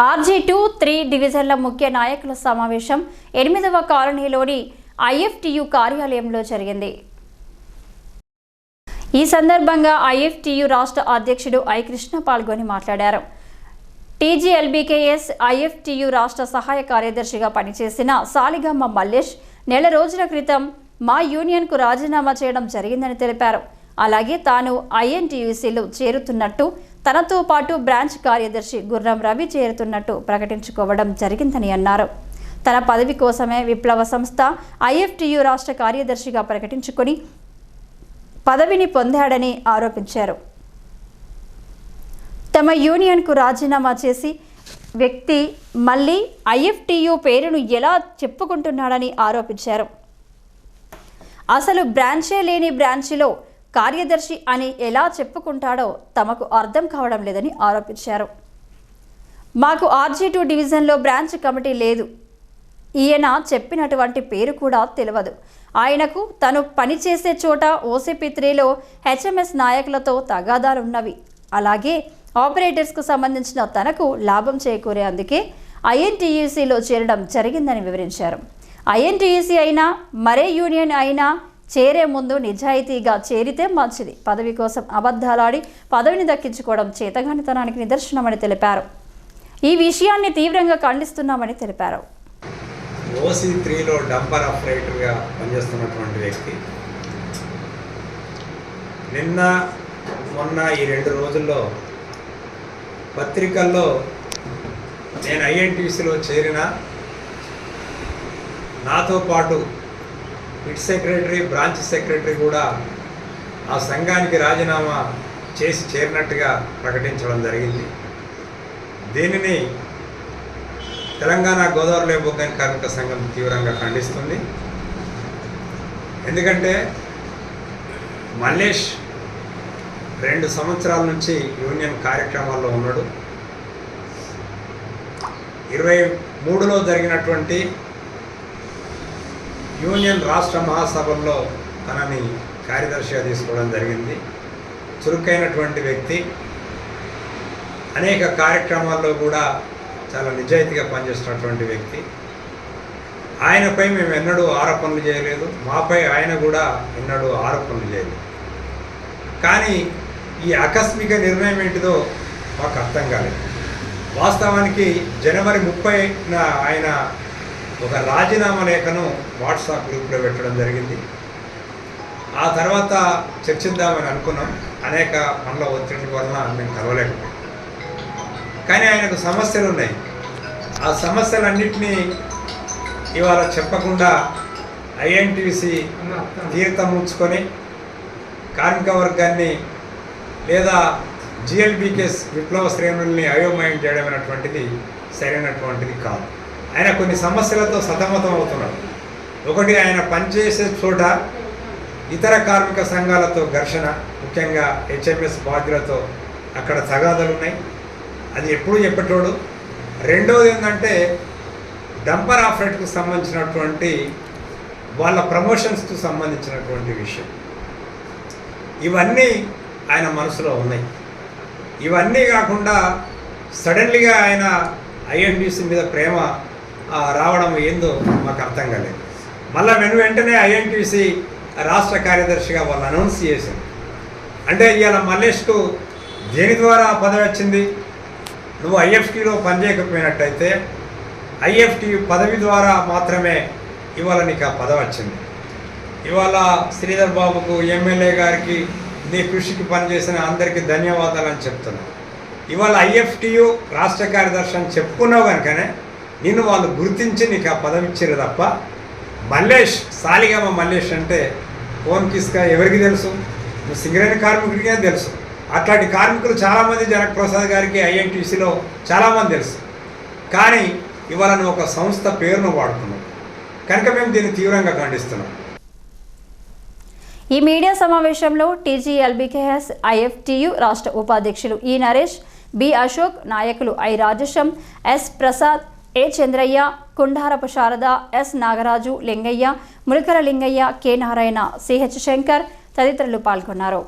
RG two three డివిజన్ల ముఖ్య నాయకుల సమావేశం ఎనిమిదవ కాలనీలోని ఐఎఫ్టియు కార్యాలయంలో జరిగింది. ఈ సందర్భంగా ఐఎఫ్టియు రాష్ట్ర అధ్యక్షుడు ఐ కృష్ణ పాల్గొని మాట్లాడారు. టీజీఎల్బీకేఎస్ ఐఎఫ్టియు రాష్ట్ర సహాయ కార్యదర్శిగా పనిచేసిన సాలిగమ్మ మల్లేష్ నెల రోజుల క్రితం మా యూనియన్కు రాజీనామా చేయడం జరిగిందని తెలిపారు. అలాగే తాను ఐఎన్టీయూసీలో చేరుతున్నట్టు తనతో పాటు బ్రాంచ్ కార్యదర్శి గుర్రం రవి చేరుతున్నట్టు ప్రకటించుకోవడం జరిగిందని అన్నారు. తన పదవి కోసమే విప్లవ సంస్థ ఐఎఫ్టియు రాష్ట్ర కార్యదర్శిగా ప్రకటించుకొని పదవిని పొందాడని ఆరోపించారు. తమ యూనియన్కు రాజీనామా చేసి వ్యక్తి మళ్ళీ ఐఎఫ్టియు పేరును ఎలా చెప్పుకుంటున్నాడని ఆరోపించారు. అసలు బ్రాంచే లేని బ్రాంచిలో కార్యదర్శి అని ఎలా చెప్పుకుంటాడో తమకు అర్థం కావడం లేదని ఆరోపించారు. మాకు ఆర్జీ టూ డివిజన్లో బ్రాంచ్ కమిటీ లేదు. ఈయన చెప్పినటువంటి పేరు కూడా తెలియదు ఆయనకు తను పనిచేసే చోట ఓసీపీ త్రీలో హెచ్ఎంఎస్ నాయకులతో తగాదాలున్నవి. అలాగే ఆపరేటర్స్కు సంబంధించిన తనకు లాభం చేకూరే అందుకే ఐఎన్టీయూసీలో చేరడం జరిగిందని వివరించారు. ఐఎన్టీయూసీ అయినా మరే యూనియన్ అయినా చేరే ముందు నిజాయితీగా చేరితే మంచిది. పదవి కోసం అబద్ధాలాడి పదవిని దక్కించుకోవడం చేతగానితనానికి నిదర్శనమని తెలిపారు. ఈ విషయాన్ని తీవ్రంగా ఖండిస్తున్నామని తెలిపారు. ఓసీ త్రీలో డంపర్ ఆపరేటర్గా పనిచేస్తున్నటువంటి వ్యక్తి నిన్న మొన్న ఈ రెండు రోజుల్లో పత్రికల్లో నేను ఐఎన్టీసీలో చేరిన నాతో పాటు ఇట్ సెక్రటరీ బ్రాంచ్ సెక్రటరీ కూడా ఆ సంఘానికి రాజీనామా చేసి చేరినట్టుగా ప్రకటించడం జరిగింది. దీనిని తెలంగాణ గోదావరి బొగ్గని కార్మిక సంఘం తీవ్రంగా ఖండిస్తుంది. ఎందుకంటే మల్లేష్ రెండు సంవత్సరాల నుంచి యూనియన్ కార్యక్రమాల్లో ఉన్నాడు. ఇరవై మూడులో జరిగినటువంటి యూనియన్ రాష్ట్ర మహాసభల్లో తనని కార్యదర్శిగా తీసుకోవడం జరిగింది. చురుకైనటువంటి వ్యక్తి. అనేక కార్యక్రమాల్లో కూడా చాలా నిజాయితీగా పనిచేస్తున్నటువంటి వ్యక్తి. ఆయనపై మేము ఎన్నడూ ఆరోపణలు చేయలేదు. మాపై ఆయన కూడా ఎన్నడూ ఆరోపణలు చేయలేదు. కానీ ఈ ఆకస్మిక నిర్ణయం ఏంటిదో మాకు అర్థం కాలేదు. వాస్తవానికి జనవరి ముప్పైన ఆయన ఒక రాజీనామా లేఖను వాట్సాప్ గ్రూప్లో పెట్టడం జరిగింది. ఆ తర్వాత చర్చిద్దామని అనుకున్నాం. అనేక పనుల ఒత్తిడి వలన మేము కలవలేకపోయాం. కానీ ఆయనకు సమస్యలు ఉన్నాయి. ఆ సమస్యలన్నింటినీ ఇవాళ చెప్పకుండా ఐఎన్టీసీ తీర్థం ఉంచుకొని కార్మిక వర్గాన్ని లేదా జిఎల్బీకేస్ విప్లవ శ్రేణుల్ని అయోమయం చేయడం అనేటువంటిది సరైనటువంటిది కాదు. ఆయన కొన్ని సమస్యలతో సతమతం అవుతున్నాడు ఒకటి ఆయన పనిచేసే చోట ఇతర కార్మిక సంఘాలతో ఘర్షణ ముఖ్యంగా హెచ్ఎంఎస్ బాధ్యులతో అక్కడ తగాదాలు ఉన్నాయి. అది ఎప్పుడు చెప్పేటోడు? రెండవది ఏంటంటే డంపర్ ఆఫరేట్కు సంబంధించినటువంటి వాళ్ళ ప్రమోషన్స్కు సంబంధించినటువంటి విషయం. ఇవన్నీ ఆయన మనసులో ఉన్నాయి. ఇవన్నీ కాకుండా సడన్లీగా ఆయన ఐఎండిసి మీద ప్రేమ రావడం ఏందో మాకు అర్థం కాలేదు. మళ్ళీ వెను వెంటనే ఐఎన్టీసీ రాష్ట్ర కార్యదర్శిగా వాళ్ళు అనౌన్స్ చేశారు. అంటే ఇవాళ మల్లేష్కు దేని ద్వారా పదవి వచ్చింది? నువ్వు ఐఎఫ్టీలో పనిచేయకపోయినట్టయితే ఐఎఫ్టీ పదవి ద్వారా మాత్రమే ఇవాళ నీకు ఆ పదవి వచ్చింది. ఇవాళ శ్రీధర్ బాబుకు ఎమ్మెల్యే గారికి నీ కృషికి పనిచేసిన అందరికీ ధన్యవాదాలు అని చెప్తున్నాను ఇవాళ ఐఎఫ్టీయు రాష్ట్ర కార్యదర్శి అని చెప్పుకున్నావు కనుకనే నిన్ను వాళ్ళు గుర్తించి నీకు ఆ పదవి ఇచ్చారు తప్ప మల్లేష్ సాలిగామ మల్లేష్ అంటే ఫోన్ కిస్గా ఎవరికి తెలుసు? నువ్వు సింగరేణి కార్మికుడికే తెలుసు. అట్లాంటి కార్మికులు చాలామంది జనక్ ప్రసాద్ గారికి ఐఎన్టీసీలో చాలామంది తెలుసు. కానీ ఇవాళ నువ్వు ఒక సంస్థ పేరును వాడుకున్నావు. కనుక మేము దీన్ని తీవ్రంగా ఖండిస్తున్నాం. ఈ మీడియా సమావేశంలో టీజీఎల్బీకేఎస్ ఐఎఫ్టియు రాష్ట్ర ఉపాధ్యక్షులు ఈ నరేష్ బి అశోక్ నాయకులు I Rajesham S Prasad A Chandraiah Kundarapu Sharada S Nagaraju Lingaiah Mulakara Lingaiah K Narayana CH Shankar తదితరులు పాల్గొన్నారు